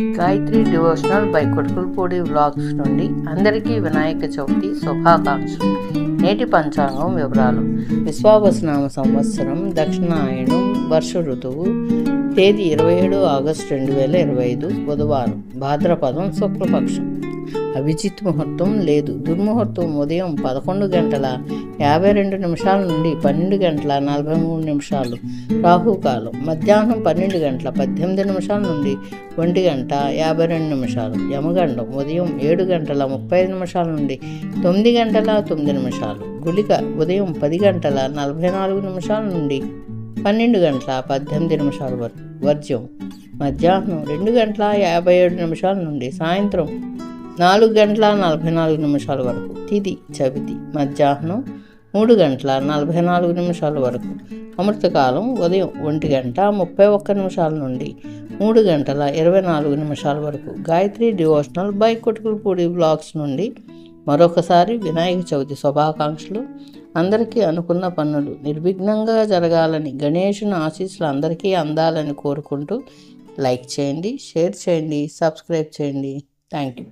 Gayatri devotional by Kodukulapudi vlogs నుండి అందరికీ వినాయక చవితి శుభాకాంక్షలు. నేటి పంచాంగం వివరాలు. విశ్వావసనామ సంవత్సరం దక్షిణాయనం వర్ష ఋతువు తేదీ ఇరవై ఏడు ఆగస్టు రెండు వేల ఇరవై ఐదు బుధవారం. భాద్రపదం శుక్లపక్షం. అభిజిత్ ముహూర్తం లేదు. దుర్ముహూర్తం ఉదయం పదకొండు గంటల యాభై రెండు నిమిషాల నుండి పన్నెండు గంటల నలభై మూడు నిమిషాలు రాహుకాలం. మధ్యాహ్నం పన్నెండు గంటల పద్దెనిమిది నిమిషాల నుండి ఒంటి గంట యాభై రెండు నిమిషాలు యమగండం ఉదయం ఏడు గంటల ముప్పై ఐదు నిమిషాల నుండి తొమ్మిది గంటల తొమ్మిది నిమిషాలు గుళిక ఉదయం పది గంటల నలభై నాలుగు నిమిషాల నుండి పన్నెండు గంటల పద్దెనిమిది నిమిషాల వరకు. వర్జ్యం మధ్యాహ్నం రెండు గంటల యాభై ఏడు నిమిషాల నుండి సాయంత్రం నాలుగు గంటల నలభై నాలుగు నిమిషాల వరకు. తిది చవితి మధ్యాహ్నం మూడు గంటల నలభై నాలుగు నిమిషాల వరకు. అమృతకాలం ఉదయం ఒంటి గంట ముప్పై ఒక్క నిమిషాల నుండి మూడు గంటల ఇరవై నాలుగు నిమిషాల వరకు. Gayatri devotional by Kottukulapudi blogs నుండి మరొకసారి వినాయక చవితి శుభాకాంక్షలు. అందరికీ అనుకున్న పనులు నిర్విఘ్నంగా జరగాలని గణేషుని ఆశీస్సులు అందరికీ అందాలని కోరుకుంటూ లైక్ చేయండి షేర్ చేయండి సబ్స్క్రైబ్ చేయండి. Thank you.